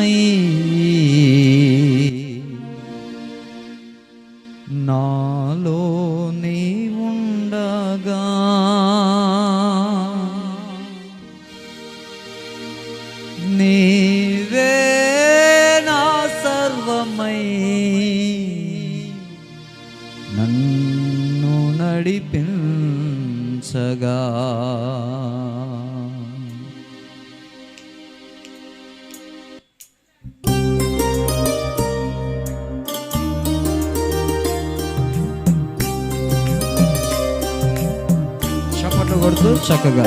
సర్వమై నాలో నీ ఉండగా నీవే నా సర్వమై నన్ను నడిపించగా. చప్పట్లు కొడుతూ చక్కగా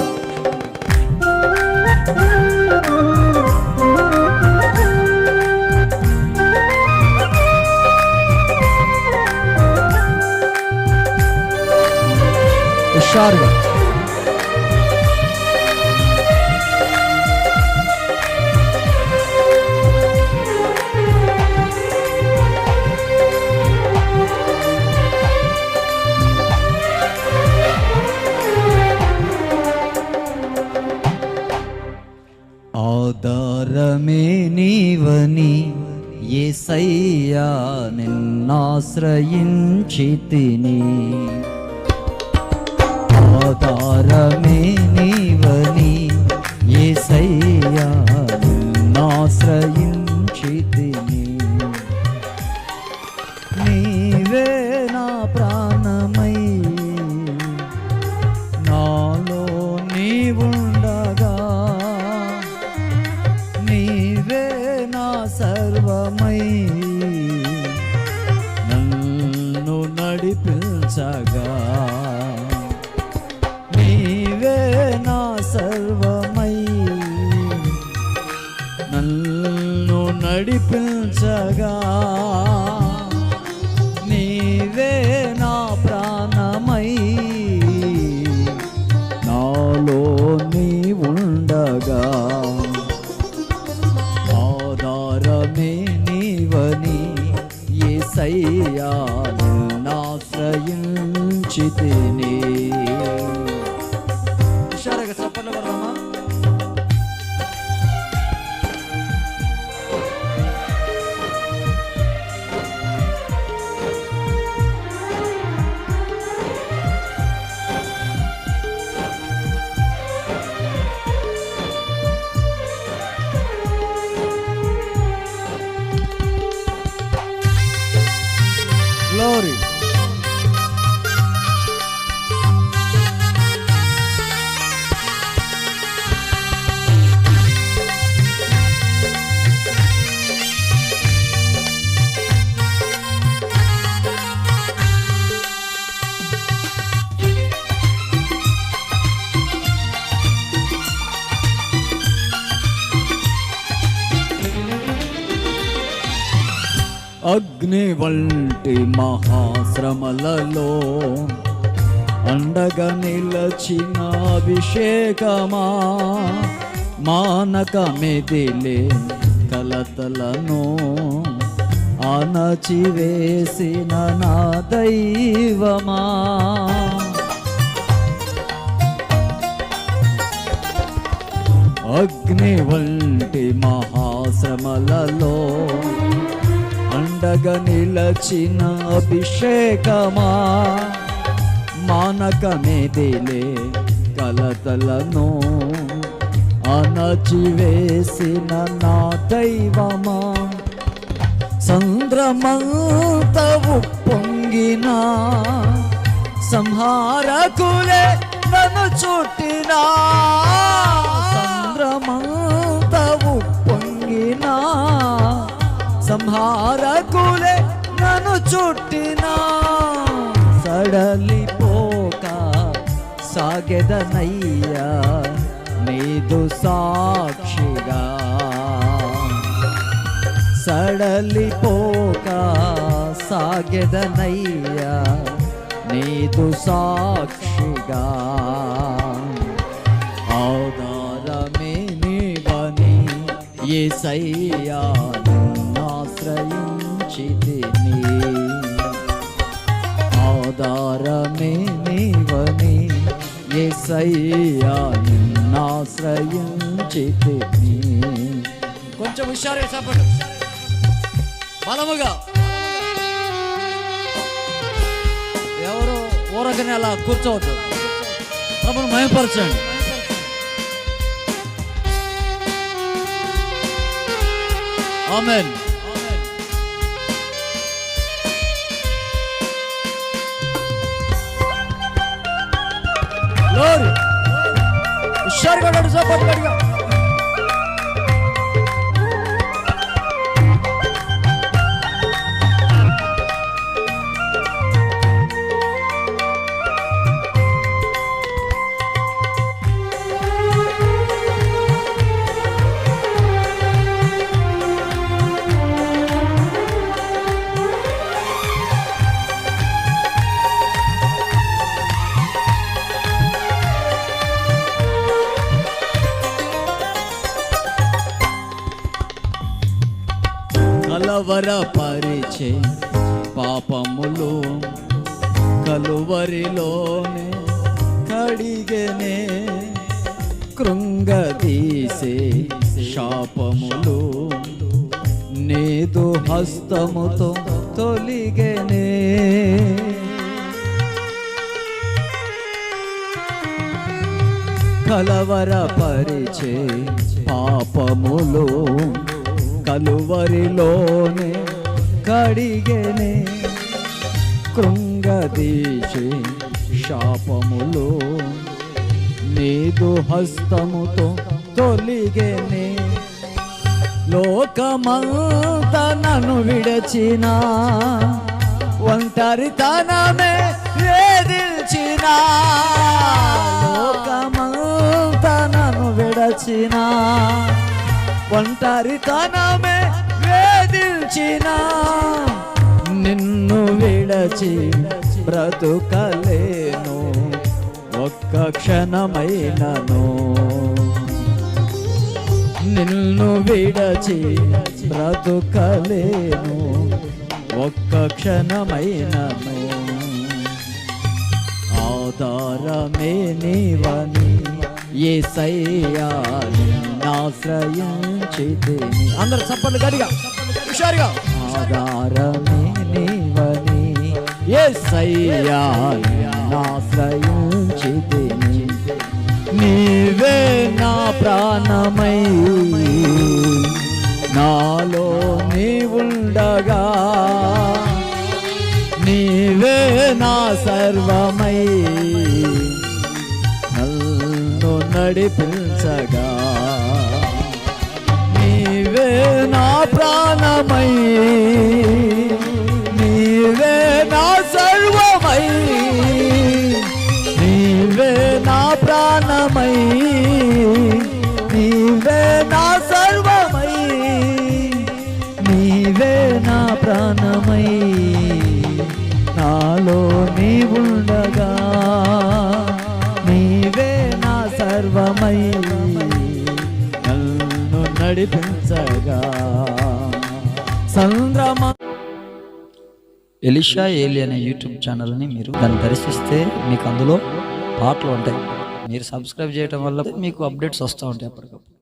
హుషారుగా ఆధారమే నీవని ఏసయ్యా నిన్నాశ్రయించి తిని ఆధారమే నీ సర్వమై నన్ను నడిపించగా. ఏసయ్యా నాశ్రయించి అగ్ని వంటి మహాశ్రమలలో అండగా నిలచిన అభిషేకమా? మానక మెదిలే కలతలను అణచివేసిన నా దైవమా? అగ్ని వంటి మహాశ్రమలలో అండగా నిలచిన అభిషేకమా? మానక మెదిలే కలతలను అణచివేసిన నా దైవమా? సంద్రమంతవు పొంగిన సంహారకులే నన్ను చుట్టినా? సంద్రమంతవు పొంగిన సంహార చుట్టినా సడలిపోక సాగెదనయ్యా నీదు సాక్షిగా. సడలిపోక సాగెదనయ్యా నీదు సాక్షిగా. ఆధారమే నీవని ఏసయ్యా ఆశ్రయించితిని ఏసయ్యా నిన్నాశ్రయించితిని కొంచెం హుషారుగా చెప్పండి. బలముగా. ఎవరు ఊరకనే అలా కూర్చోవద్దు. తమను మయపరచండి amen. Glória! O Xerga organizou, pode pegar. పరిచే పాపములు కలువరిలోనే కడిగనే కృంగదీసే శాపములు నేదు హస్తముతో తొలిగనే. కలవర పరిచే పాపములు కలువరిలోనే కడిగెనే కృంగదీచే శాపములు నీదు హస్తముతో తొలిగెనే. లోకమంత నన్ను విడచిన ఒంటరితనమే వేధించిన. లోకమంత నన్ను విడచిన ఒంటరితనమే వేధించిన. నిన్ను విడచి బ్రతుకలేను. ఒక్క క్షణమైనను. నిన్ను విడచి బ్రతుకలేను. ఒక్క క్షణమైనను. ఆధారమే నీవని ఏ ఆశ్రయించితిని. అందరు చప్పట్లు గడిగా హుషారుగా. ఆధారమే నీవని ఏ ఆశ్రయించితిని. నీవే నా ప్రాణమై నాలో నీవుండగా. నీవే నా సర్వమై నన్ను నడిపించగా. నా ప్రాణమై. నడిపించగా. సంద్రమ ఎలిషా ఏలి అనే యూట్యూబ్ ఛానల్ని మీరు దాన్ని దర్శిస్తే మీకు అందులో పాటలు ఉంటాయి. మీరు సబ్స్క్రైబ్ చేయడం వల్ల మీకు అప్డేట్స్ వస్తూ ఉంటాయి అప్పటికప్పుడు.